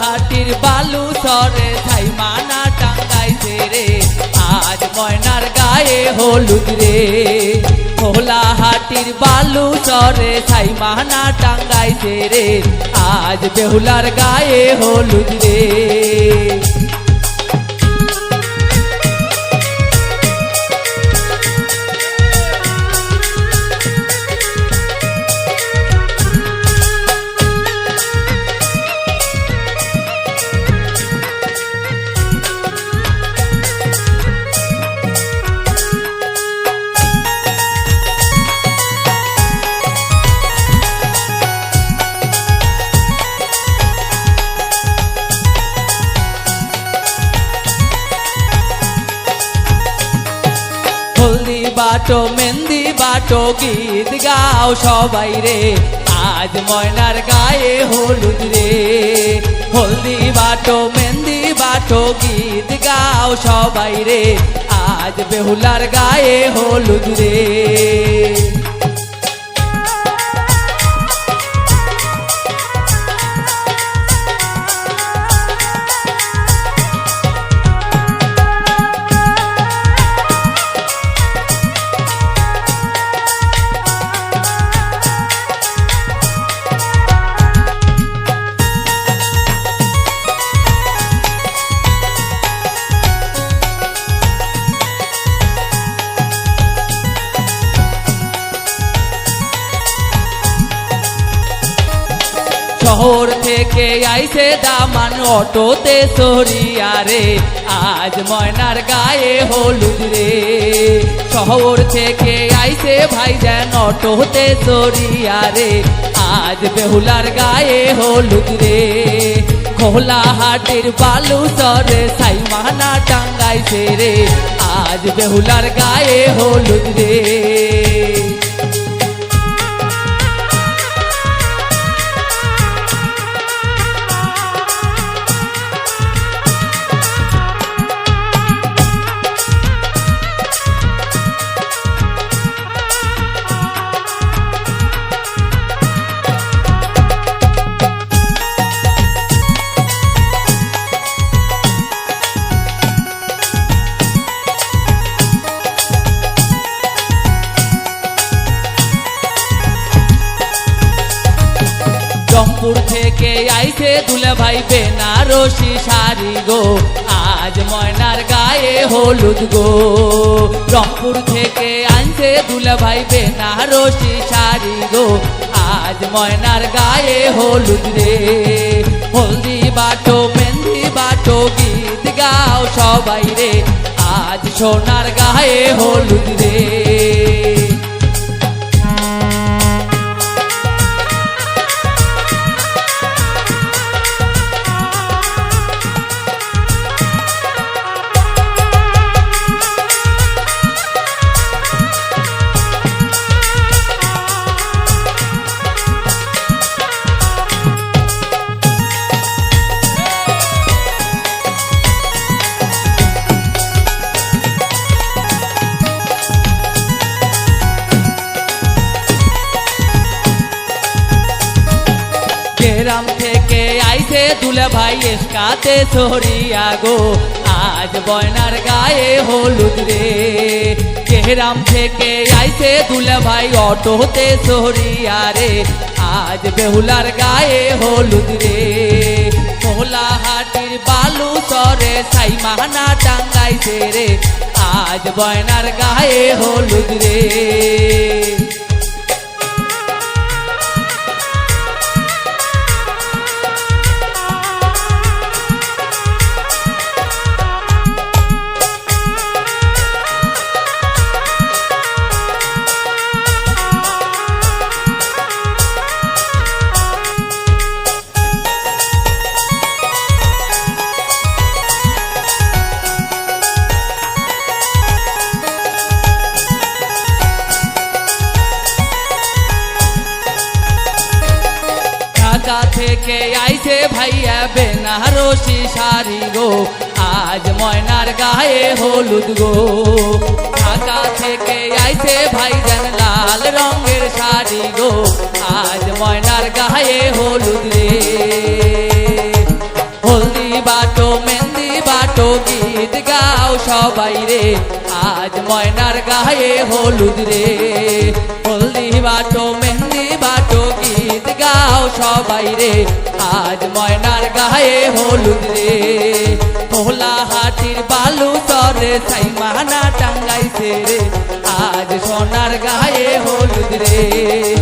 হাটির বালু সরে ছাই মানা টাঙ্গাইছে রে আজ ময়নার গায়ে হলুদ রে। হাটির বালু সরে ছাই মানা টাঙ্গাইছে রে। আজ বেহুলার গায়ে হলুদ রে। বাটো, মেহেন্দি বাটো, গীত গাও সবাই রে। আজ ময়নার গায়ে হলুদ রে। হলদি বাটো, মেহেন্দি বাটো, গীত গাও সবাই রে। আজ বেহুলার গায়ে হলুদ রে। শহর থেকে আইছে দামান অটোতে সরিয়া রে। আজ ময়নার গায়ে হলুদ রে। শহর থেকে আইছে ভাইজান অটোতে সরিয়া রে। আজ বেহুলার গায়ে হলুদ রে। খোলা হাটের বালু সরে সাই মানা টাঙ্গাইছে রে। আজ বেহুলার গায়ে হলুদ রে। থেকে আইছে দুলে ভাই বেনারসি শাড়ি গো? আজ ময়নার গায়ে হলুদ গো। রংপুর থেকে আনছে দুলে ভাই বেনারসি শাড়ি গো। আজ ময়নার গায়ে হলুদ রে। হলদি বাটো, মেহেন্দি বাটো, গীত গাও সবাই রে। আজ সোনার গায়ে হলুদ রে। গ্রাম থেকে আইসে দুলে ভাই এসকাতে সরিয়া গো আজ বয়নার গায়ে হলুদ রে। কেহরাম থেকে আইসে দুলে ভাই অটোতে সরিয়া রে আজ বেহুলার গায়ে হলুদ রে। মোহলা হাটির বালু সরে সাই মাহানা টাঙ্গাইছে রে। আজ বয়নার গায়ে হলুদ রে। থেকে আইছে ভাইয়া বেনারসি শাড়ি গো। আজ ময়নার গায়ে হলুদ গো। ঢাকা থেকে আইছে ভাইজান লাল রঙের শাড়ি গো। আজ ময়নার গায়ে হলুদ রে। হলদি বাটো, মেহেন্দি বাটো, গীত গাও সবাই রে। আজ ময়নার গায়ে হলুদ রে। হলদি বাটো মে সবাই রে, আজ ময়নার গায়ে হলুদ রে। হাটির বালু তরে সাইমানা টাঙ্গাইছে রে। আজ সোনার গায়ে হলুদ রে।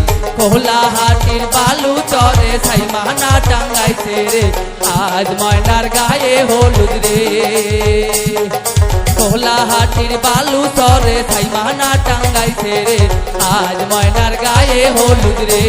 হাটির বালু তরে সাইমানা টাঙ্গাইছে রে। আজ ময়নার গায়ে হলুদ রে। হাটির বালু তরে সাইমানা টাঙ্গাইছে রে। আজ ময়নার গায়ে হলুদ রে।